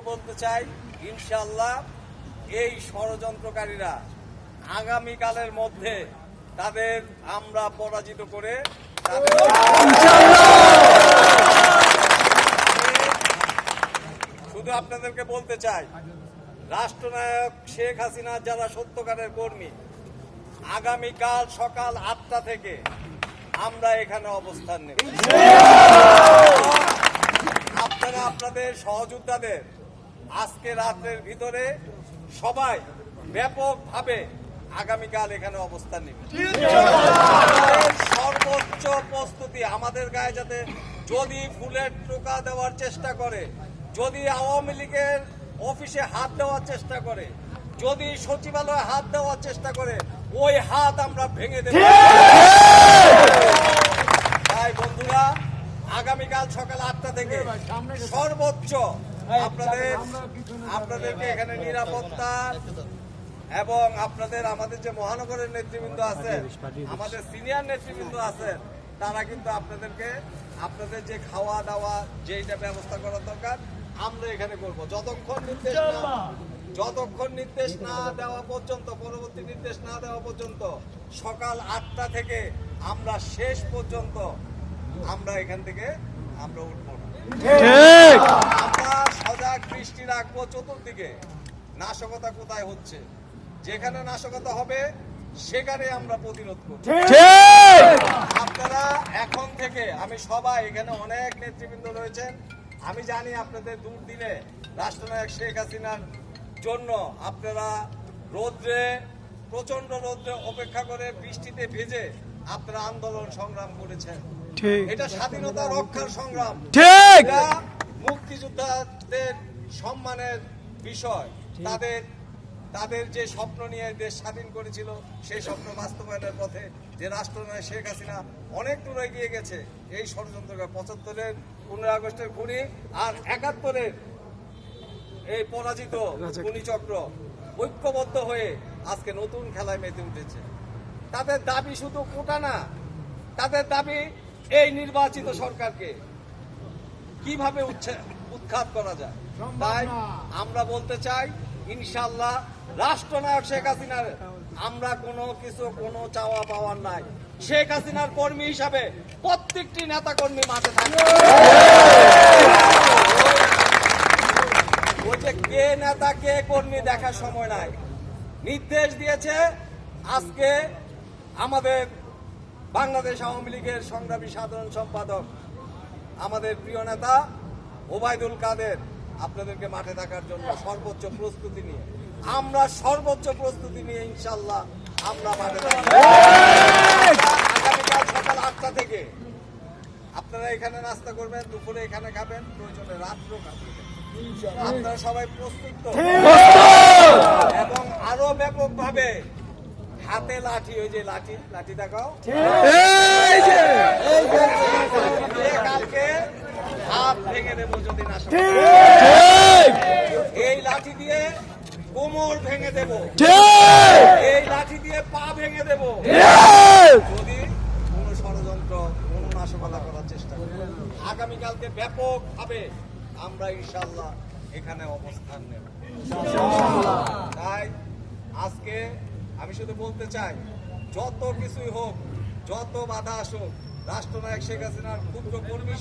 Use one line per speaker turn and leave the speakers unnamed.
বলতে চাই ইনশাল্লাহ এই ষড়যন্ত্রকারীরা আগামীকালের মধ্যে তাদের আমরা পরাজিত করে শুধু আপনাদেরকে বলতে চাই, রাষ্ট্রনায়ক শেখ হাসিনা যারা সত্যকারের কর্মী, আগামীকাল সকাল আটটা থেকে আমরা এখানে অবস্থান নেব। আপনারা আপনাদের সহযোদ্ধাদের আজকে রাতের ভিতরে সবাই ব্যাপকভাবে আগামীকাল এখানে অবস্থান নেবে। সর্বোচ্চ প্রস্তুতি আমাদের গায়ে যাতে যদি ফুলের টোকা দেওয়ার চেষ্টা করে, যদি আওয়ামী লীগের অফিসে হাত দেওয়ার চেষ্টা করে, যদি সচিবালয়ে হাত দেওয়ার চেষ্টা করে, ওই হাত আমরা ভেঙে দেব। তাই বন্ধুরা, আগামীকাল সকাল আটটা থেকে সর্বোচ্চ আপনাদের আপনাদেরকে এখানে নিরাপত্তা এবং আপনাদের আমাদের যে মহানগরের নেতৃবৃন্দ আছে আমাদের সিনিয়র নেতৃবৃন্দ আছে তারা কিন্তু আপনাদেরকে আপনাদের যে খাওয়া দাওয়া যেইটা ব্যবস্থা করা দরকার আমরা এখানে করব। যতক্ষণ নির্দেশ না যতক্ষণ নির্দেশ না দেওয়া পর্যন্ত পরবর্তী নির্দেশ না দেওয়া পর্যন্ত সকাল আটটা থেকে আমরা শেষ পর্যন্ত আমরা এখান থেকে আমরা উঠবো না। চতুর্দিকে নাশকতা কোথায় হচ্ছে? যেখানে নাশকতা হবে সেখানে আমরা প্রতিরোধ করব। আপনারা এখন থেকে আমি সবাই এখানে অনেক নেতৃবৃন্দ রয়েছেন। আমি জানি আপনাদের দূর দিনে রাষ্ট্রনায়ক শেখ হাসিনার জন্য আপনারা রৌদ্রে প্রচণ্ড রৌদ্রে অপেক্ষা করে বৃষ্টিতে ভেজে আপনারা আন্দোলন সংগ্রাম করেছেন। এটা স্বাধীনতা রক্ষার সংগ্রাম।
ঠিক।
মুক্তিযোদ্ধাদের সম্মানের বিষয়। তাদের তাদের যে স্বপ্ন নিয়ে দেশ স্বাধীন করেছিল সেই স্বপ্ন বাস্তবায়নের পথে যে রাষ্ট্রনায়ক শেখ হাসিনা অনেক দূর এগিয়ে গেছে। এই ষড়যন্ত্র পঁচাত্তরের পনেরো আগস্টের খুনি আর একাত্তরের এই পরাজিত চক্র ঐক্যবদ্ধ হয়ে আজকে নতুন খেলায় মেতে উঠেছে। তাদের দাবি শুধু কোটা না তাদের দাবি এই নির্বাচিত সরকারকে কীভাবে উচ্ছে- উৎখাত করা যায়। তাই আমরা বলতে চাই ইনশাল্লাহ রাষ্ট্রনায়ক শেখ হাসিনার আমরা কোনো কিছু কোনো চাওয়া পাওয়ার নাই। শেখ হাসিনার কর্মী হিসাবে প্রত্যেকটি নেতা কর্মী মাঠে থাকবে। ওই যে কে নেতা কে কর্মী দেখার সময় নাই। নির্দেশ দিয়েছে আজকে আমাদের বাংলাদেশ আওয়ামী লীগের সংগ্রামী সাধারণ সম্পাদক আমাদের প্রিয় নেতা ওবায়দুল কাদের আপনাদেরকে মাঠে থাকার জন্য সর্বোচ্চ প্রস্তুতি নিয়ে। আমরা সর্বোচ্চ প্রস্তুতি নিয়ে ইনশাল্লাহ আমরা মাঠে। আগামীকাল সকাল আটটা থেকে আপনারা এখানে নাস্তা করবেন দুপুরে এখানে খাবেন প্রয়োজনে রাত্রেও খাবেন। আপনারা সবাই প্রস্তুত এবং আরও ব্যাপক ভাবে হাতে লাঠি ওই যে লাঠি লাঠি দেখাও। কালকে ভেঙে দেবো যদি না
ঠিক।
এই লাঠি দিয়ে কোমর ভেঙে দেব। এই লাঠি দিয়ে পা ভেঙে দেব। যদি কোন ষড়যন্ত্র কোন নাশকতা করার চেষ্টা করে। আগামীকালকে ব্যাপক ভাবে আমরা ইনশাল্লাহ এখানে অবস্থান নেব। তাই আজকে আমি শুধু বলতে চাই যত কিছুই হোক যত বাধা আসুক রাষ্ট্রনায়ক শেখ হাসিনার ক্ষুদ্র কর্মী